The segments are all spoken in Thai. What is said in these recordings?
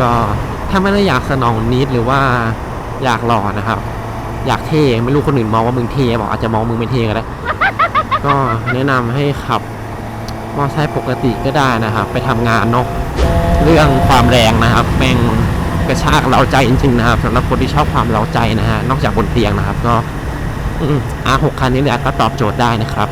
ก็ถ้าไม่ได้อยากสนองนิดหรือว่าอยากหล่อนะครับ อยากเท่ไม่รู้คนอื่นมองว่ามึงเท่บอกอาจจะมองมึงไม่เท่ก็ได้ก็แนะนำให้ขับมอเตอร์ไซค์ปกติก็ได้นะครับ ไปทำงานเนาะเรื่องความแรงนะครับแม่งกระชากเราใจจริงๆนะครับสำหรับคนที่ชอบความเราใจนะฮะนอกจากบนเตียงนะครับ ก็อาหกคันนี้เลยก็ตอบโจทย์ได้นะครับ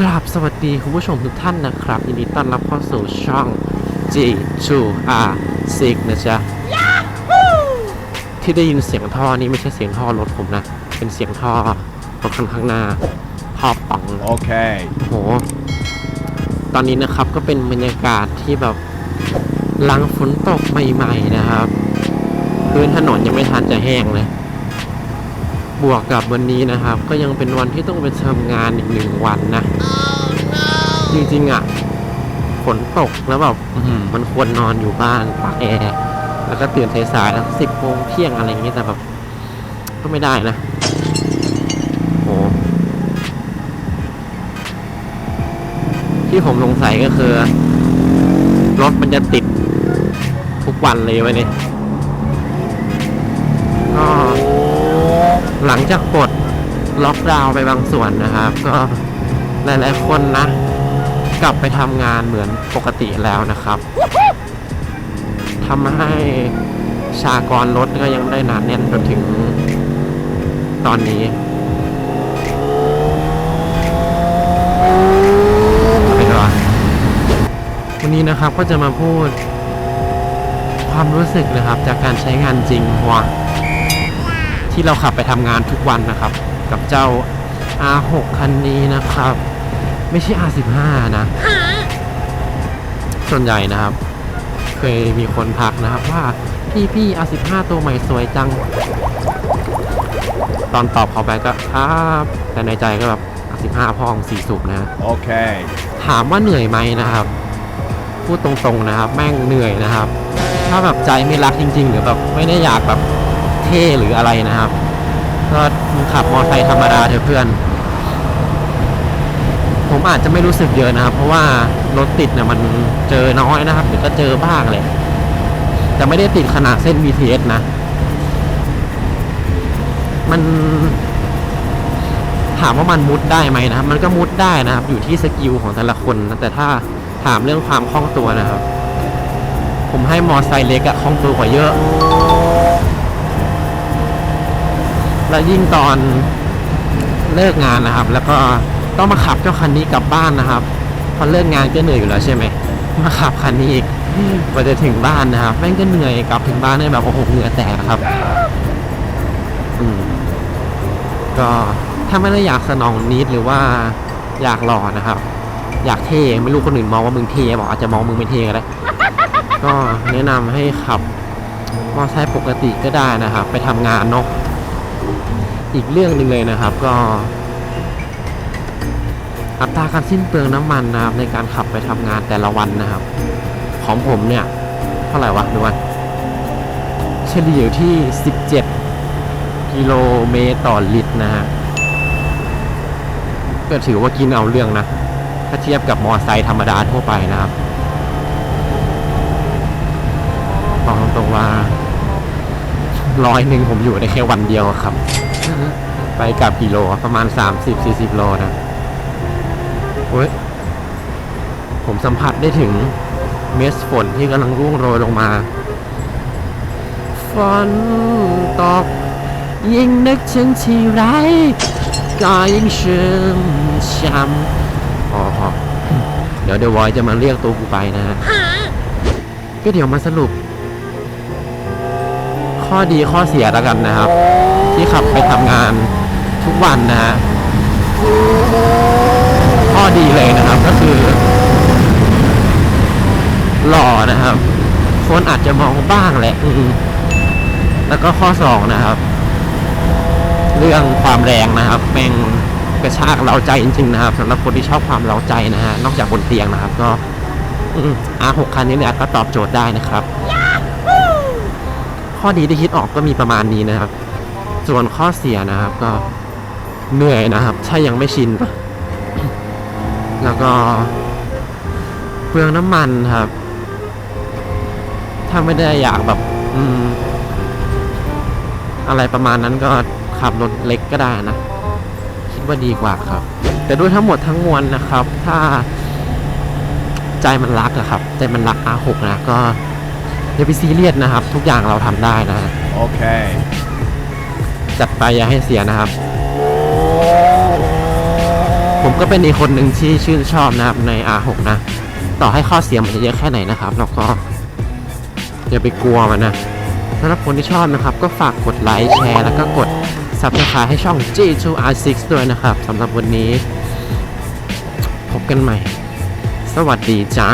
กราบสวัสดีคุณผู้ชมทุกท่านนะครับ ยินดีต้อนรับเข้าสู่ช่อง G2R 6นะจ๊ะ ที่ได้ยินเสียงท่อนี่ไม่ใช่เสียงท่อรถผมนะ เป็นเสียงท่อรถคันข้างหน้าท่อป่อง Okay. โห ตอนนี้นะครับก็เป็นบรรยากาศที่แบบหลังฝนตกใหม่ ๆ นะครับ พื้นถนนยังไม่ทันจะแห้งเลย บวกกับวันนี้นะครับ ก็ยังเป็นวันที่ต้องไปทำงานอีกหนึ่งวันนะจริงๆอะฝนตกแล้วแบบอื้อหือมันควรนอนอยู่บ้านตากแอร์แล้วก็ตื่นสายๆแล้วสิบโมงเที่ยงอะไรอย่างเงี้ยแต่แบบก็ไม่ได้นะโหที่ผมสงสัยก็คือ รถมันจะติดทุกวันเลยวะเนี่ย หลังจากปลดล็อกดาวน์ไปบางส่วนนะครับ ก็หลายๆคนนะ กลับไปทำงานเหมือนปกติแล้วนะครับทำให้ชากรรถก็ยังได้หนาแน่นจนถึงตอนนี้ไปกว่าวันนี้นะครับก็จะมาพูดความรู้สึกนะครับ จากการใช้งานจริงว่า ที่เราขับไปทำงานทุกวันนะครับ กับเจ้า R6 คันนี้นะครับ ไม่ใช่ R15 นะ ส่วนใหญ่นะครับ เคยมีคนทักนะครับว่าพี่พี่ R15 ตัวใหม่สวยจัง ตอนตอบเขาไปก็ครับแต่ในใจก็แบบ R15 พ่อของสีสุบนะ Okay. ถามว่าเหนื่อยไหมนะครับ พูดตรงๆนะครับ แม่งเหนื่อยนะครับ ถ้าแบบใจไม่รักจริง ๆ หรือแบบไม่ได้อยากแบบ เท่หรืออะไรนะครับ ก็มึงขับมอเตอร์ไซค์ธรรมดาเถอะเพื่อน ผมอาจจะไม่รู้สึกเยอะนะครับ เพราะว่ารถติดเนี่ยมันเจอน้อยนะครับหรือก็เจอบ้างเลยแต่ไม่ได้ติดขนาดเส้น BTS นะ มันถามว่ามันมุดได้ไหมนะครับ มันก็มุดได้นะครับ อยู่ที่สกิลของแต่ละคนนะแต่ถ้าถามเรื่องความคล่องตัวนะครับ ผมให้มอไซค์เล็กอะคล่องตัวกว่าเยอะ และยิ่งตอนเลิกงานนะครับ แล้วก็ต้องมาขับเจ้าคันนี้กลับบ้านนะครับพอเลิกงานก็เหนื่อยอยู่แล้วใช่ไหมมาขับคันนี้อีกกว่าจะถึงบ้านนะครับแม่งก็เหนื่อยกลับถึงบ้านเนี่ยแบบโอ้โหเหงื่อแตกครับอืมก็ถ้าไม่ได้อยากสนองนิดหรือว่าอยากหล่อนะครับ อยากเท่ไม่รู้คนอื่นมองว่ามึงเท่บอกอาจจะมองมึงไม่เท่ก็ได้ก็แนะนำให้ขับมอเตอร์ไซค์ปกติก็ได้นะครับ ไปทำงานเนาะ อีกเรื่องหนึ่งเลยนะครับก็ อัตราการสิ้นเปลืองน้ำมันนะครับในการขับไปทำงานแต่ละวันนะครับ ของผมเนี่ย เท่าไหร่วะดูวันเฉลี่ยที่ 17 กิโลเมตรต่อลิตรนะฮะก็ถือว่ากินเอาเรื่องนะถ้าเทียบกับมอไซค์ธรรมดาทั่วไปนะครับบอกตรงๆว่า ร้อยหนึ่งผมอยู่ได้แค่วันเดียวครับ ไปกลับกิโลประมาณ 30-40 โลนะโอ้ยผมสัมผัสได้ถึงเม็ดฝนที่กำลังร่วงโรยลงมาฝนตกยิ่งนึกถึงที่ไรก็ยิ่งชื่นช้ำพอพอเดี๋ยวเดวอยจะมาเรียกตัวกูไปนะฮะก็เดี๋ยวมาสรุป ข้อดีข้อเสียแล้วกันนะครับ ที่ขับไปทำงานทุกวันนะฮะข้อดีเลยนะครับก็คือ หล่อนะครับ คนอาจจะมองบ้างแหละแล้วก็ข้อสองนะครับ เรื่องความแรงนะครับแม่งกระชากเราใจจริงๆนะครับสำหรับคนที่ชอบความเราใจนะฮะนอกจากบนเตียงนะครับ ก็อืม R6 คันนี้เนี่ยก็ตอบโจทย์ได้นะครับ ข้อดีที่คิดออกก็มีประมาณนี้นะครับ ส่วนข้อเสียนะครับก็เหนื่อยนะครับ ถ้ายังไม่ชิน แล้วก็เปลืองน้ำมันครับ ถ้าไม่ได้อยากแบบ อืม อะไรประมาณนั้นก็ขับรถเล็กก็ได้นะ คิดว่าดีกว่าครับ แต่ด้วยทั้งหมดทั้งมวลนะครับ ถ้าใจมันรักอะครับ ใจมันรัก R6 นะก็ อย่าไปซีเรียสนะครับ ทุกอย่างเราทำได้นะ Okay. จัดไปอย่าให้เสียนะครับ ผมก็เป็นอีกคนหนึ่งที่ชื่นชอบนะครับใน R6 นะ ต่อให้ข้อเสียมันจะเยอะแค่ไหนนะครับแล้วก็อย่าไปกลัวมันนะสำหรับคนที่ชอบนะครับ ก็ฝากกดไลค์แชร์แล้วก็กด Subscribe ให้ช่อง G2R6 ด้วยนะครับสำหรับวันนี้ พบกันใหม่ สวัสดีจ้า